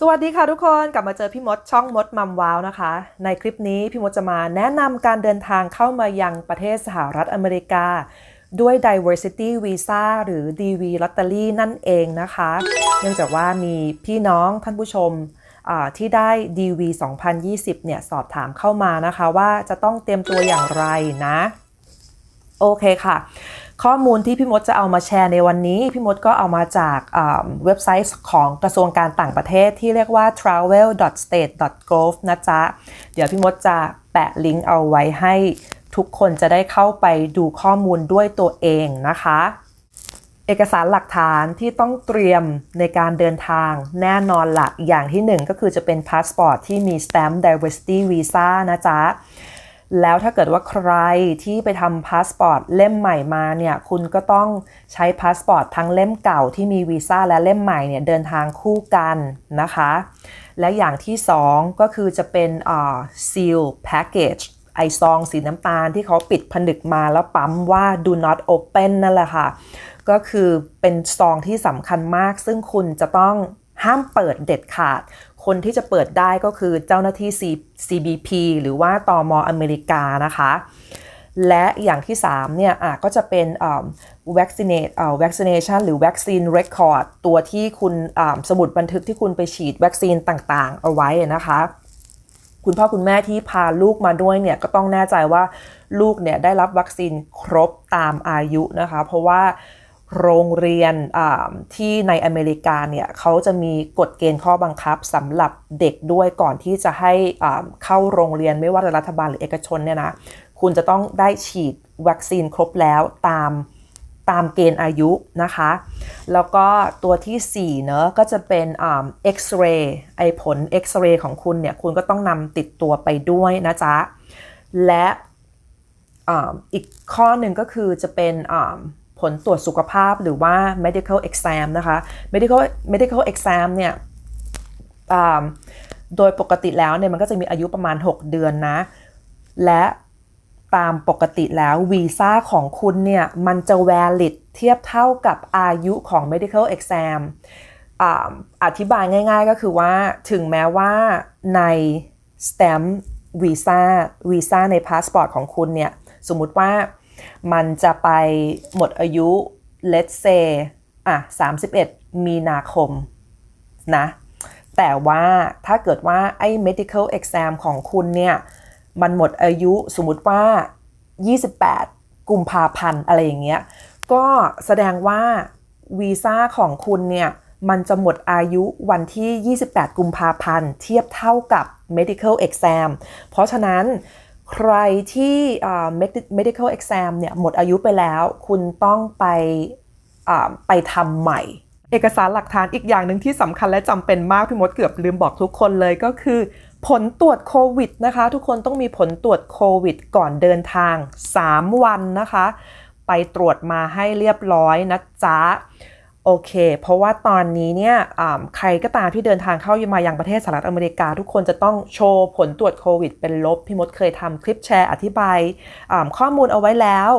สวัสดีค่ะทุกคนกลับมาเจอพี่มดช่องมดมัมว้าวนะคะ ในคลิปนี้พี่มดจะมาแนะนำการเดินทางเข้ามายังประเทศสหรัฐอเมริกา ด้วย diversity visa หรือ DV lottery นั่นเองนะคะ เนื่องจากว่ามีพี่น้องท่านผู้ชมที่ได้ DV 2020 เนี่ย สอบถามเข้ามานะคะว่าจะต้องเตรียมตัวอย่างไรนะ โอเคค่ะ ข้อมูลที่พี่มดจะเอามาแชร์ในวันนี้ พี่มดก็เอามาจากเว็บไซต์ของกระทรวงการต่างประเทศที่เรียกว่า travel.state.gov นะจ๊ะ เดี๋ยวพี่มดจะแปะลิงก์เอาไว้ให้ทุกคนจะได้เข้าไปดูข้อมูลด้วยตัวเองนะคะ เอกสารหลักฐานที่ต้องเตรียมในการเดินทางแน่นอนละอย่างที่หนึ่งก็คือจะเป็นพาสปอร์ตที่มี stamp diversity visa นะจ๊ะ แล้วถ้าเกิดว่าใครที่ไปทำพาสปอร์ตเล่มใหม่มาเนี่ยคุณก็ต้องใช้พาสปอร์ตทั้งเล่มเก่าที่มีวีซ่าและเล่มใหม่เนี่ยเดินทางคู่กันนะคะ และอย่างที่สองก็คือจะเป็นอ่า seal package ไอซองสีน้ำตาลที่เขาปิดผนึกมาแล้วปั๊มว่า do not open นั่นแหละค่ะ ก็คือเป็นซองที่สำคัญมาก ซึ่งคุณจะต้องห้ามเปิดเด็ดขาด คนที่จะเปิดได้ก็คือเจ้าหน้าที่ C- CBP หรือว่าตอมอเมริกานะคะ และอย่างที่3เนี่ยอะก็จะเป็น vaccinate vaccination หรือ vaccine record ตัวที่คุณสมุดบันทึกที่คุณไปฉีดวัคซีนต่างๆ เอาไว้นะคะคุณพ่อคุณแม่ที่พาลูกมาด้วยเนี่ยก็ต้องแน่ใจว่าลูกเนี่ยได้รับวัคซีนครบตามอายุนะคะ เพราะว่า โรงเรียนที่ในอเมริกาเนี่ยเขาจะมีกฎเกณฑ์ข้อบังคับสำหรับเด็กด้วยก่อนที่จะให้เข้าโรงเรียนไม่ว่าจะรัฐบาลหรือเอกชนเนี่ยนะคุณจะต้องได้ฉีดวัคซีนครบแล้วตามตามเกณฑ์อายุนะคะ แล้วก็ตัวที่4เนอะก็จะเป็นเอ็กซเรย์ไอผลเอ็กซเรย์ของคุณเนี่ยคุณก็ต้องนำติดตัวไปด้วยนะจ๊ะ และอ,อีกข้อหนึ่งก็คือจะเป็น ผลตรวจสุขภาพหรือว่า medical exam นะคะ medical medical exam เนี่ยโดยปกติแล้วเนี่ยมันก็จะมีอายุประมาณ 6 เดือนนะ และตามปกติแล้ววีซ่าของคุณเนี่ย มันจะ valid เทียบเท่ากับอายุของ medical exam อ่าอธิบายง่ายๆก็คือว่าถึงแม้ว่าใน stamp visa visa ในพาสปอร์ตของคุณเนี่ย สมมุติว่า มันจะไปหมดอายุ let's say อะ31 มีนาคมนะ แต่ว่าถ้าเกิดว่าไอ้ medical exam ของคุณเนี่ย มันหมดอายุสมมุติว่า 28 กุมภาพันธ์อะไรอย่างเงี้ย ก็แสดงว่าวีซ่าของคุณเนี่ยมันจะหมดอายุวันที่ 28 กุมภาพันธ์ เทียบเท่ากับ medical exam เพราะฉะนั้น ใครที่ medical exam เนี่ยหมดอายุไปแล้ว คุณต้องไปไปทำใหม่ เอกสารหลักฐานอีกอย่างหนึ่งที่สำคัญและจำเป็นมาก พี่มดเกือบลืมบอกทุกคนเลยก็คือ ผลตรวจโควิดนะคะ ทุกคนต้องมีผลตรวจโควิดก่อนเดินทาง 3 วันนะคะ ไปตรวจมาให้เรียบร้อยนะจ๊ะ โอเค เพราะว่าตอนนี้เนี่ยใครก็ตามที่เดินทางเข้ามายังประเทศสหรัฐอเมริกา ทุกคนจะต้องโชว์ผลตรวจโควิดเป็นลบ พี่มดเคยทำคลิปแชร์อธิบายข้อมูลเอาไว้แล้ว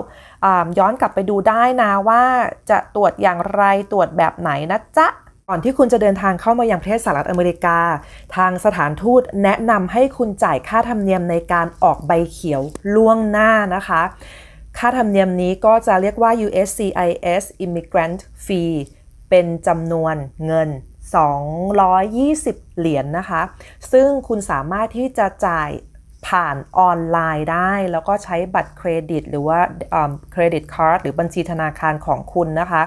ย้อนกลับไปดูได้นะว่าจะตรวจอย่างไรตรวจแบบไหนนะจ๊ะก่อนที่คุณจะเดินทางเข้ามายังประเทศสหรัฐอเมริกา ทางสถานทูตแนะนำให้คุณจ่ายค่าธรรมเนียมในการออกใบเขียวล่วงหน้านะคะ ค่าธรรมเนียมนี้ก็จะเรียกว่า USCIS Immigrant Fee เป็นจำนวนเงิน 220 เหรียญนนะคะ ซึ่งคุณสามารถที่จะจ่ายผ่านออนไลน์ได้ แล้วก็ใช้บัตรเครดิต หรือว่าเครดิตการ์ดหรือบัญชีธนาคารของคุณนะคะ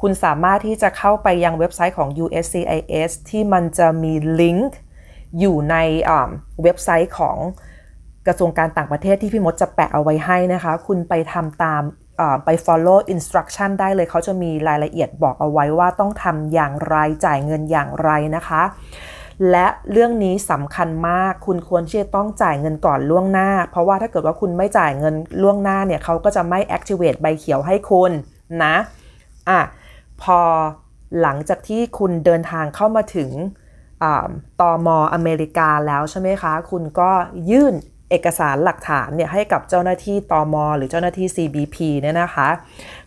คุณสามารถที่จะเข้าไปยังเว็บไซต์ของ USCIS ที่มันจะมีลิงก์อยู่ในเว็บไซต์ของกระทรวงการต่างประเทศที่พี่มดจะแปะเอาไว้ให้นะคะ คุณไปทำตาม ไป follow instruction ได้เลยเขาจะมีรายละเอียดบอกเอาไว้ว่าต้องทำอย่างไรจ่ายเงินอย่างไรนะคะ และเรื่องนี้สำคัญมากคุณควรที่จะต้องจ่ายเงินก่อนล่วงหน้า เพราะว่าถ้าเกิดว่าคุณไม่จ่ายเงินล่วงหน้าเนี่ยเขาก็จะไม่ activate ใบเขียวให้คุณนะอะพอหลังจากที่คุณเดินทางเข้ามาถึงตอมอเมริกาแล้วใช่ไหมคะ คุณก็ยื่น เอกสารหลักฐานเนี่ยให้กับเจ้าหน้าที่ตอมอหรือเจ้าหน้าที่ CBP เนี่ยนะคะ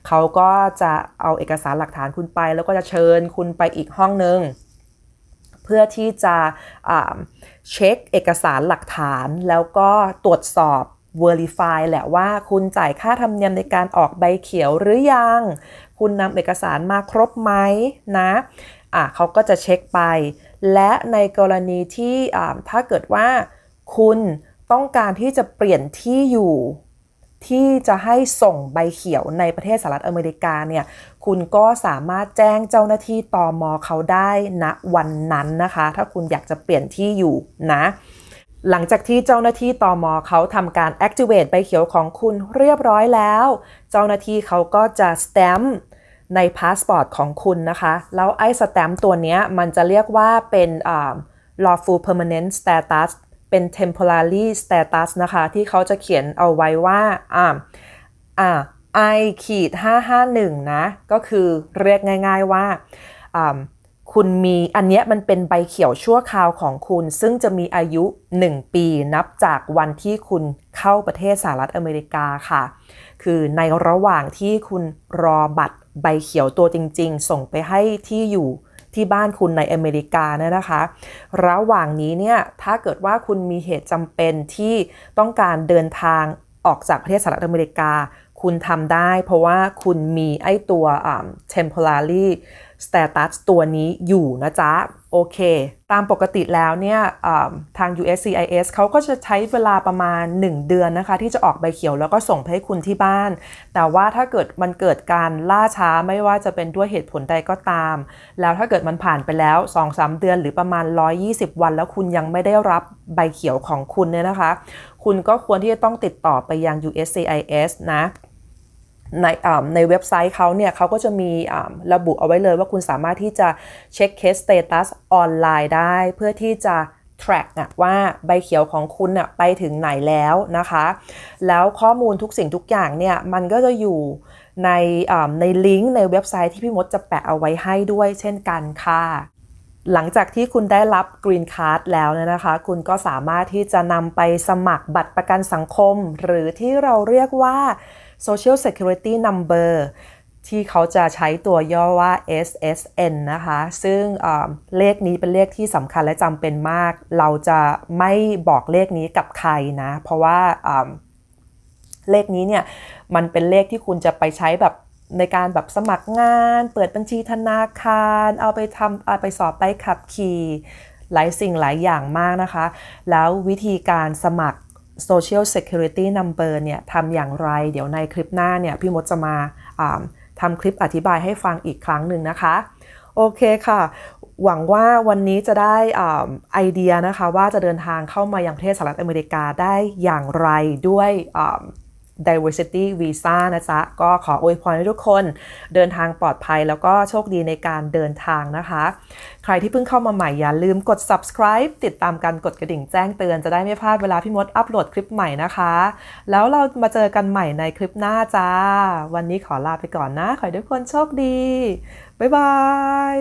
เขาก็จะเอาเอกสารหลักฐานคุณไป แล้วก็จะเชิญคุณไปอีกห้องนึง เพื่อที่จะเช็คเอกสารหลักฐาน แล้วก็ตรวจสอบ Verify แหละว่าคุณจ่ายค่าธรรมเนียมในการออกใบเขียวหรือยัง คุณนำเอกสารมาครบไหมนะอะเขาก็จะเช็คไป และในกรณีที่ถ้าเกิดว่าคุณ ต้องการที่จะเปลี่ยนที่อยู่ที่จะให้ส่งใบเขียวในประเทศสหรัฐอเมริกาเนี่ย คุณก็สามารถแจ้งเจ้าหน้าที่ตอมอเขาได้ณวันนั้นนะคะ ถ้าคุณอยากจะเปลี่ยนที่อยู่นะ หลังจากที่เจ้าหน้าที่ตอมอเขาทำการ activate ใบเขียวของคุณเรียบร้อยแล้ว เจ้าหน้าที่เขาก็จะ stamp ในพาสปอร์ตของคุณนะคะ แล้วไอ้สแตมป์ตัวนี้มันจะเรียกว่าเป็น lawful permanent status เป็น temporary status นะคะ ที่เขาจะเขียนเอาไว้ว่าอ่าอ่า I ขีด551 นะ ก็คือเรียกง่ายๆว่าอ่าคุณมีอันเนี้ยมันเป็นใบเขียวชั่วคราวของคุณ ซึ่งจะมีอายุ 1 ปีนับจากวันที่คุณเข้าประเทศสหรัฐอเมริกาค่ะ คือในระหว่างที่คุณรอบัตรใบเขียวตัวจริง ๆ ส่งไปให้ที่อยู่ ที่บ้านคุณในอเมริกาเนี่ยนะคะ ระหว่างนี้เนี่ยถ้าเกิดว่าคุณมีเหตุจำเป็นที่ต้องการเดินทางออกจากประเทศสหรัฐอเมริกา คุณทำได้ เพราะว่าคุณมีไอ้ตัว temporary status ตัวนี้อยู่นะจ๊ะ โอเค ตามปกติแล้วเนี่ยทาง USCIS เขาก็จะใช้เวลาประมาณ 1 เดือนนะคะ ที่จะออกใบเขียวแล้วก็ส่งไปให้คุณที่บ้าน แต่ว่าถ้าเกิดมันเกิดการล่าช้าไม่ว่าจะเป็นด้วยเหตุผลใดก็ตาม แล้วถ้าเกิดมันผ่านไปแล้ว 2-3 เดือนหรือประมาณ 120 วัน แล้วคุณยังไม่ได้รับใบเขียวของคุณเนี่ยนะคะ คุณก็ควรที่จะต้องติดต่อไปยัง USCIS นะ ในในเว็บไซต์เขาเนี่ยเขาก็จะมีระบุเอาไว้เลยว่าคุณสามารถที่จะเช็คเคสสเตตัสออนไลน์ได้ เพื่อที่จะ track อะว่าใบเขียวของคุณอะไปถึงไหนแล้วนะคะ แล้วข้อมูลทุกสิ่งทุกอย่างเนี่ย มันก็จะอยู่ในในลิงก์ในเว็บไซต์ที่พี่มดจะแปะเอาไว้ให้ด้วยเช่นกันค่ะหลังจากที่คุณได้รับ Green Card แล้วเนี่ยนะคะ คุณก็สามารถที่จะนำไปสมัครบัตรประกันสังคม หรือที่เราเรียกว่า Social Security Number ที่เขาจะใช้ตัวย่อว่า SSN นะคะ ซึ่งเลขนี้เป็นเลขที่สำคัญและจำเป็นมาก เราจะไม่บอกเลขนี้กับใครนะ เพราะว่าเลขนี้เนี่ยมันเป็นเลขที่คุณจะไปใช้แบบในการแบบสมัครงาน เปิดบัญชีธนาคาร เอาไปทำเอาไปสอบไปขับขี่ หลายสิ่งหลายอย่างมากนะคะ แล้ววิธีการสมัคร Social Security Number เนี่ยทำอย่างไรเดี๋ยวในคลิปหน้าเนี่ยพี่มดจะมาทำคลิปอธิบายให้ฟังอีกครั้งหนึ่งนะคะ โอเคค่ะ หวังว่าวันนี้จะได้ไอเดียนะคะว่าจะเดินทางเข้ามายังประเทศสหรัฐอเมริกาได้อย่างไรด้วย diversity visa นะจ๊ะ ก็ขออวยพรให้ทุกคนเดินทางปลอดภัยแล้วก็โชคดีในการเดินทางนะคะ ใครที่เพิ่งเข้ามาใหม่อย่าลืมกด subscribe ติดตามกันกดกระดิ่งแจ้งเตือนจะได้ไม่พลาดเวลาพี่มดอัปโหลดคลิปใหม่นะคะ แล้วเรามาเจอกันใหม่ในคลิปหน้าจ้า วันนี้ขอลาไปก่อนนะ ขอให้ทุกคนโชคดี บ๊ายบาย